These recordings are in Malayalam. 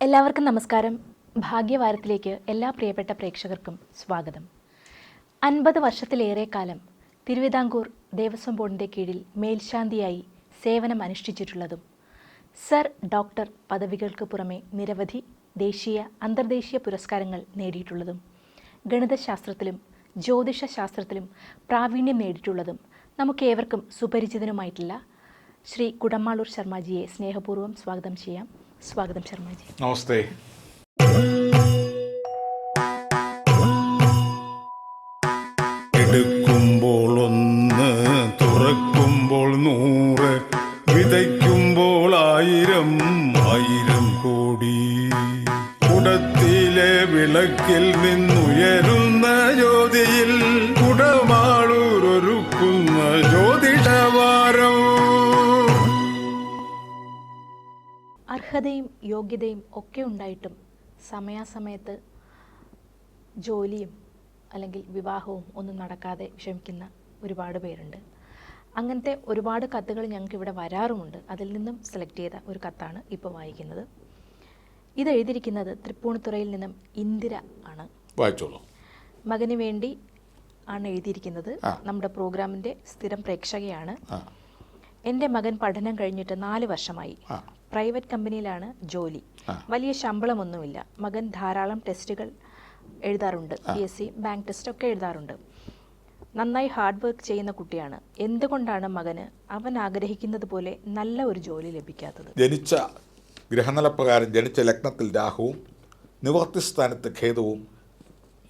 എല്ലാവർക്കും നമസ്കാരം. ഭാഗ്യവാരത്തിലേക്ക് എല്ലാ പ്രിയപ്പെട്ട പ്രേക്ഷകർക്കും സ്വാഗതം. അൻപത് വർഷത്തിലേറെ കാലം തിരുവിതാംകൂർ ദേവസ്വം ബോർഡിന്റെ കീഴിൽ മേൽശാന്തിയായി സേവനം അനുഷ്ഠിച്ചിട്ടുള്ളതും സർ ഡോക്ടർ പദവികൾക്ക് പുറമെ നിരവധി ദേശീയ അന്തർദേശീയ പുരസ്കാരങ്ങൾ നേടിയിട്ടുള്ളതും ഗണിതശാസ്ത്രത്തിലും ജ്യോതിഷ ശാസ്ത്രത്തിലും പ്രാവീണ്യം നേടിയിട്ടുള്ളതും നമുക്കേവർക്കും സുപരിചിതനുമായിട്ടുള്ള ശ്രീ കുടമാളൂർ ശർമ്മജിയെ സ്നേഹപൂർവം സ്വാഗതം ചെയ്യാം. സ്വാഗതം ശർമ്മജി. നമസ്തേ. എടുക്കുമ്പോൾ ഒന്ന് തുറക്കുമ്പോൾ നൂറ് വിതയ്ക്കുമ്പോൾ ആയിരം ആയിരം കുടത്തിലെ വിളക്കിൽ നിന്നുയരുന്ന ജ്യോതിയിൽ കുടമാളൂരൊരുക്കുന്ന ജ്യോതിഷവാരം? അർഹതയും യോഗ്യതയും ഒക്കെ ഉണ്ടായിട്ടും സമയാസമയത്ത് ജോലിയും അല്ലെങ്കിൽ വിവാഹവും ഒന്നും നടക്കാതെ ക്ഷമിക്കുന്ന ഒരുപാട് പേരുണ്ട്. അങ്ങനത്തെ ഒരുപാട് കത്തുകൾ ഞങ്ങൾക്ക് ഇവിടെ വരാറുമുണ്ട്. അതിൽ നിന്നും സെലക്ട് ചെയ്ത ഒരു കത്താണ് ഇപ്പോൾ വായിക്കുന്നത്. ഇത് എഴുതിയിരിക്കുന്നത് തൃപ്പൂണിത്തുറയിൽ നിന്നും ഇന്ദിര ആണ്. വായിച്ചോളൂ. മകന് വേണ്ടി ആണ് എഴുതിയിരിക്കുന്നത്. നമ്മുടെ പ്രോഗ്രാമിന്റെ സ്ഥിരം പ്രേക്ഷകയാണ്. എന്റെ എന്റെ മകൻ പഠനം കഴിഞ്ഞിട്ട് നാല് വർഷമായി. പ്രൈവറ്റ് കമ്പനിയിലാണ് ജോലി. വലിയ ശമ്പളമൊന്നുമില്ല. മകൻ ധാരാളം ടെസ്റ്റുകൾ എഴുതാറുണ്ട്. P S C bank test ഒക്കെ എഴുതാറുണ്ട്. നന്നായി ഹാർഡ് വർക്ക് ചെയ്യുന്ന കുട്ടിയാണ്. എന്തുകൊണ്ടാണ് മകന് അവൻ ആഗ്രഹിക്കുന്നത് പോലെ നല്ല ഒരു ജോലി ലഭിക്കാത്തത്? ജനിച്ച ഗ്രഹനിലപ്രകാരം ജനിച്ച ലഗ്നത്തിൽ രാഹുവും നിവർത്തിസ്ഥാനത്ത് ഖേദവും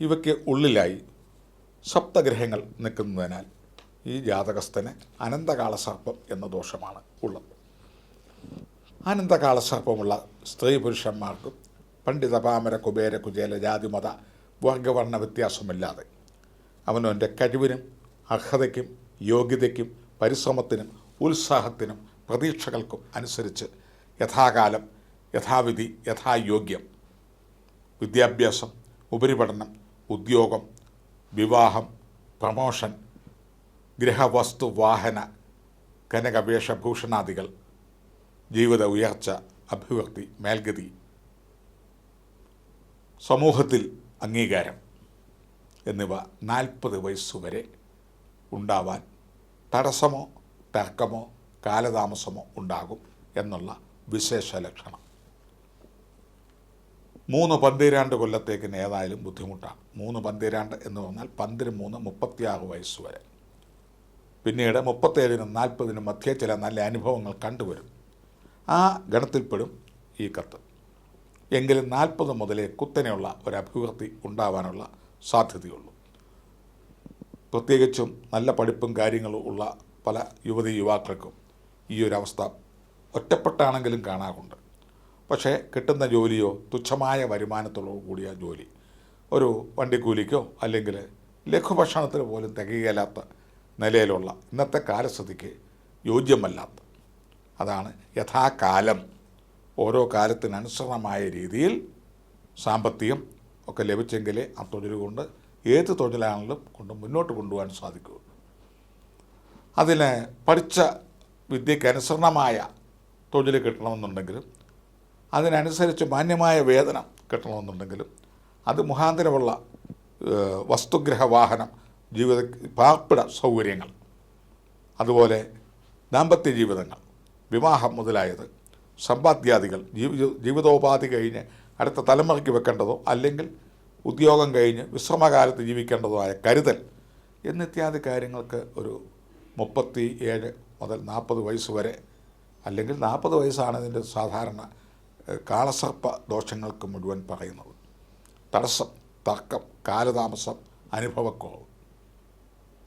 ഇവയ്ക്ക് ഉള്ളിലായി സപ്തഗ്രഹങ്ങൾ നിൽക്കുന്നതിനാൽ ഈ ജാതകസ്ഥന് അനന്തകാലസർപ്പം എന്ന ദോഷമാണ് ഉള്ളത്. അനന്തകാലസർപ്പമുള്ള സ്ത്രീ പുരുഷന്മാർക്കും പണ്ഡിത പാമര കുബേര കുചേല ജാതിമത വർഗവർണ വ്യത്യാസമില്ലാതെ അവനവന്റെ കഴിവിനും അർഹതയ്ക്കും യോഗ്യതയ്ക്കും പരിശ്രമത്തിനും ഉത്സാഹത്തിനും പ്രതീക്ഷകൾക്കും അനുസരിച്ച് യഥാകാലം യഥാവിധി യഥായോഗ്യം. വിദ്യാഭ്യാസം ഉപരിപഠനം ഉദ്യോഗം വിവാഹം പ്രമോഷൻ ഗൃഹവസ്തു വാഹന കനകവേഷഭൂഷണാദികൾ ജീവിത ഉയർച്ച അഭിവൃദ്ധി മേൽഗതി. സമൂഹത്തിൽ അംഗീകാരം എന്നിവ നാൽപ്പത് വയസ്സുവരെ ഉണ്ടാവാൻ തടസ്സമോ തർക്കമോ കാലതാമസമോ ഉണ്ടാകും എന്നുള്ള വിശേഷ ലക്ഷണം. മൂന്ന് പന്തിരാണ്ട് കൊല്ലത്തേക്ക് ഏതായാലും ബുദ്ധിമുട്ടാണ്. മൂന്ന് പന്തിരാണ്ട് എന്ന് പറഞ്ഞാൽ പന്തിന് മൂന്ന് മുപ്പത്തിയാറ് വയസ്സ് വരെ. പിന്നീട് മുപ്പത്തേഴിനും നാൽപ്പതിനും മധ്യേ ചില നല്ല അനുഭവങ്ങൾ കണ്ടുവരും. ആ ഗണത്തിൽപ്പെടും ഈ കത്ത്. എങ്കിലും നാൽപ്പത് മുതലേ കുത്തനെയുള്ള ഒരു അഭിവൃദ്ധി ഉണ്ടാവാനുള്ള സാധ്യതയുള്ളൂ. പ്രത്യേകിച്ചും നല്ല പഠിപ്പും കാര്യങ്ങളും ഉള്ള പല യുവതി യുവാക്കൾക്കും ഈ ഒരു അവസ്ഥ ഒറ്റപ്പെട്ടാണെങ്കിലും കാണാറുണ്ട്. പക്ഷേ കിട്ടുന്ന ജോലിയോ തുച്ഛമായ വരുമാനത്തോടു കൂടിയ ജോലി. ഒരു വണ്ടിക്കൂലിക്കോ അല്ലെങ്കിൽ ലഘുഭക്ഷണത്തിന് പോലും തികയില്ലാത്ത നിലയിലുള്ള ഇന്നത്തെ കാലസ്ഥിതിക്ക് യോജ്യമല്ലാത്ത അതാണ് യഥാകാലം. ഓരോ കാലത്തിനനുസൃതമായ രീതിയിൽ സാമ്പത്തികം ഒക്കെ ലഭിച്ചെങ്കിലേ ആ തൊഴിൽ കൊണ്ട് ഏത് തൊഴിലാണെങ്കിലും കൊണ്ട് മുന്നോട്ട് കൊണ്ടുപോകാൻ സാധിക്കൂ അതിന് പഠിച്ച വിദ്യയ്ക്ക് അനുസരണമായ തൊഴിൽ കിട്ടണമെന്നുണ്ടെങ്കിലും അതിനനുസരിച്ച് മാന്യമായ വേതനം കിട്ടണമെന്നുണ്ടെങ്കിലും അത് മുഖാന്തരമുള്ള വസ്തുഗ്രഹ വാഹനം ജീവിത പാർപ്പിട സൗകര്യങ്ങൾ അതുപോലെ ദാമ്പത്യ ജീവിതങ്ങൾ വിവാഹം മുതലായത് സമ്പാദ്യാദികൾ ജീവിത ജീവിതോപാധി കഴിഞ്ഞ് അടുത്ത തലമുറയ്ക്ക് വെക്കേണ്ടതോ അല്ലെങ്കിൽ ഉദ്യോഗം കഴിഞ്ഞ് വിശ്രമകാലത്ത് ജീവിക്കേണ്ടതോ ആയ കരുതൽ എന്നിത്യാദി കാര്യങ്ങൾക്ക് ഒരു മുപ്പത്തി ഏഴ് മുതൽ നാൽപ്പത് വയസ്സ് വരെ അല്ലെങ്കിൽ നാൽപ്പത് വയസ്സാണ് ഇതിന്റെ സാധാരണ കാളസർപ്പ ദോഷങ്ങൾക്ക് മുഴുവൻ പറയുന്നത്. തടസ്സം തർക്കം കാലതാമസം അനുഭവക്കുറവ്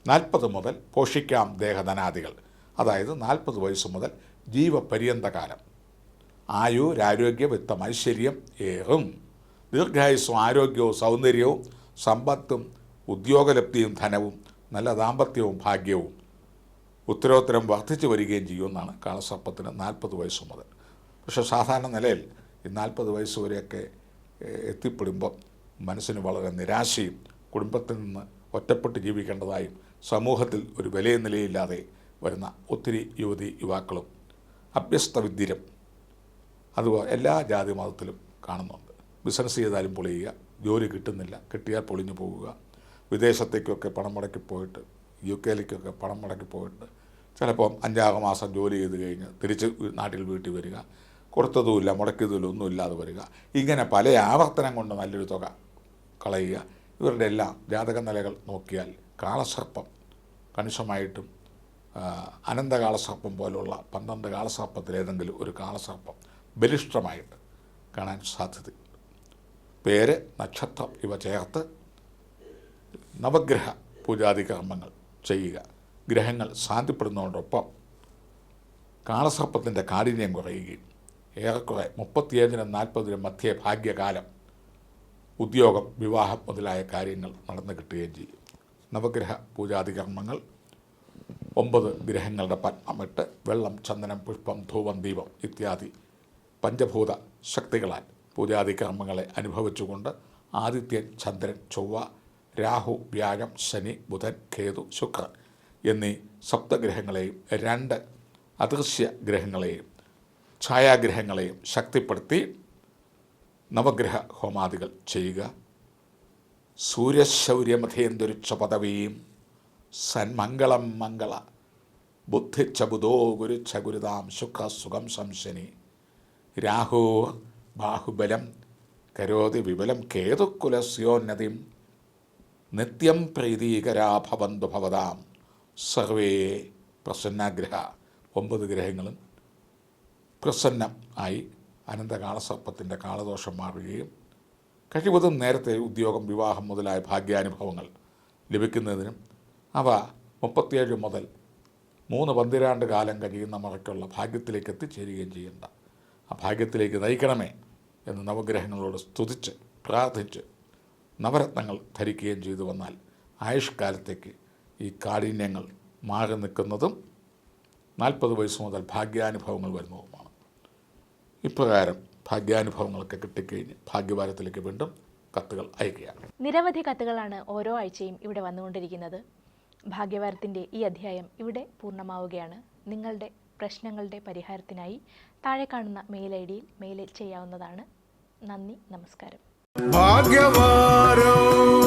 നാൽപ്പത് മുതൽ പോഷിക്കാം ദേഹധനാദികൾ. അതായത് നാൽപ്പത് വയസ്സ് മുതൽ ജീവപര്യന്തകാലം. ആയുരാരോഗ്യ വിത്തം ഐശ്വര്യം ഏറും. ദീർഘായുസ്സും ആരോഗ്യവും സൗന്ദര്യവും സമ്പത്തും ഉദ്യോഗലബ്ധിയും ധനവും നല്ല ദാമ്പത്യവും ഭാഗ്യവും ഉത്തരോത്തരം വർദ്ധിച്ചു വരികയും ചെയ്യുമെന്നാണ് കാളസർപ്പത്തിന് നാൽപ്പത് വയസ്സ് മുതൽ. പക്ഷേ സാധാരണ നിലയിൽ ഈ നാൽപ്പത് വയസ്സ് വരെയൊക്കെ എത്തിപ്പെടുമ്പോൾ എത്തിപ്പെടുമ്പം മനസ്സിന് വളരെ നിരാശയും കുടുംബത്തിൽ നിന്ന് ഒറ്റപ്പെട്ട് ജീവിക്കേണ്ടതായും സമൂഹത്തിൽ ഒരു വിലയ നിലയില്ലാതെ വരുന്ന ഒത്തിരി യുവതി യുവാക്കളും അഭ്യസ്ത വിദ്യരും അതുപോലെ എല്ലാ ജാതി മതത്തിലും കാണുന്നുണ്ട്. ബിസിനസ് ചെയ്താലും പൊളിയുക ജോലി കിട്ടുന്നില്ല കിട്ടിയാൽ പൊളിഞ്ഞു പോവുക വിദേശത്തേക്കൊക്കെ പണം മുടക്കി പോയിട്ട് യു കെയിലേക്കൊക്കെ പണം മുടക്കി പോയിട്ട് ചിലപ്പം അഞ്ചാറ് മാസം ജോലി ചെയ്ത് കഴിഞ്ഞ് തിരിച്ച് നാട്ടിൽ വീട്ടിൽ വരിക. കൊടുത്തതുമില്ല മുടക്കിയതുമില്ല ഒന്നും ഇല്ലാതെ വരിക. ഇങ്ങനെ പല ആവർത്തനം കൊണ്ട് നല്ലൊരു തുക കളയുക. ഇവരുടെ എല്ലാം ജാതക നിലകൾ നോക്കിയാൽ കാളസർപ്പം കണിശമായിട്ടും അനന്ത അനന്തകാളസർപ്പം പോലുള്ള പന്ത്രണ്ട് കാളസർപ്പത്തിലേതെങ്കിലും ഒരു കാളസർപ്പം ബലിഷ്ടമായിട്ട് കാണാൻ സാധ്യതയുണ്ട് പേര് നക്ഷത്രം ഇവ ചേർത്ത് നവഗ്രഹ പൂജാതി കർമ്മങ്ങൾ ചെയ്യുക. ഗ്രഹങ്ങൾ ശാന്തിപ്പെടുന്നതോടൊപ്പം കാളസർപ്പത്തിന്റെ കാഠിന്യം കുറയുകയും ഏറെക്കുറെ മുപ്പത്തിയേഴിനും നാൽപ്പതിനും മധ്യേ ഭാഗ്യകാലം ഉദ്യോഗം വിവാഹം മുതലായ കാര്യങ്ങൾ നടന്നു കിട്ടുകയും ചെയ്യും. നവഗ്രഹ പൂജാതികർമ്മങ്ങൾ ഒമ്പത് ഗ്രഹങ്ങളുടെ പത്മമിട്ട് വെള്ളം ചന്ദനം പുഷ്പം ധൂപം ദീപം ഇത്യാദി പഞ്ചഭൂത ശക്തികളാൽ പൂജാതി കർമ്മങ്ങളെ അനുഭവിച്ചുകൊണ്ട് ആദിത്യൻ ചന്ദ്രൻ ചൊവ്വ രാഹു വ്യാഴം ശനി ബുധൻ കേതു ശുക്രൻ എന്നീ സപ്തഗ്രഹങ്ങളെയും രണ്ട് അദൃശ്യ ഗ്രഹങ്ങളെയും ഛായാഗ്രഹങ്ങളെയും ശക്തിപ്പെടുത്തി നവഗ്രഹ ഹോമാദികൾ ചെയ്യുക. സൂര്യശൗര്യമധേന്ദുരിച്ച പദവിയും സന്മംഗളം മംഗള ബുദ്ധിച്ച ബുധോ ഗുരുച്ച ഗുരുതാം സുഖ സുഖം സംശനി രാഹു ബാഹുബലം കരോതി വിപുലം കേതുക്കുലസ്യോന്നതിം നിത്യം പ്രീതീകരാ ഭവതാം. സർവേ പ്രസന്നാഗ്രഹ ഒമ്പത് ഗ്രഹങ്ങളും പ്രസന്നം ആയി അനന്തകാളസർപ്പത്തിന്റെ കാളദോഷം മാറുകയും കഴിവതും നേരത്തെ ഉദ്യോഗം വിവാഹം മുതലായ ഭാഗ്യാനുഭവങ്ങൾ ലഭിക്കുന്നതിനും അവ മുപ്പത്തിയേഴ് മുതൽ മൂന്ന് പന്തിരാണ്ട് കാലം കഴിയുന്ന മുറയ്ക്കുള്ള ഭാഗ്യത്തിലേക്ക് എത്തിച്ചേരുകയും ചെയ്യേണ്ട. ആ ഭാഗ്യത്തിലേക്ക് നയിക്കണമേ എന്ന് നവഗ്രഹങ്ങളോട് സ്തുതിച്ച് പ്രാർത്ഥിച്ച് നവരത്നങ്ങൾ ധരിക്കുകയും ചെയ്തു വന്നാൽ ആയുഷ്കാലത്തേക്ക് ഈ കാഠിന്യങ്ങൾ മാറി നിൽക്കുന്നതും നാൽപ്പത് വയസ്സ് മുതൽ ഭാഗ്യാനുഭവങ്ങൾ വരുന്നതുമാണ്. ഇപ്രകാരം ഭാഗ്യാനുഭവങ്ങളൊക്കെ കിട്ടിക്കഴിഞ്ഞ് ഭാഗ്യവാരത്തിലേക്ക് വീണ്ടും കത്തുകൾ അയക്കുകയാണ്. നിരവധി കത്തുകളാണ് ഓരോ ആഴ്ചയും ഇവിടെ വന്നുകൊണ്ടിരിക്കുന്നത്. ഭാഗ്യവാരത്തിന്റെ ഈ അധ്യായം ഇവിടെ പൂർണമാവുകയാണ്. നിങ്ങളുടെ പ്രശ്നങ്ങളുടെ പരിഹാരത്തിനായി താഴെ കാണുന്ന മെയിൽ ഐ ഡിയിൽ മെയിൽ ചെയ്യാവുന്നതാണ്. നന്ദി നമസ്കാരം. ഭാഗ്യവാരം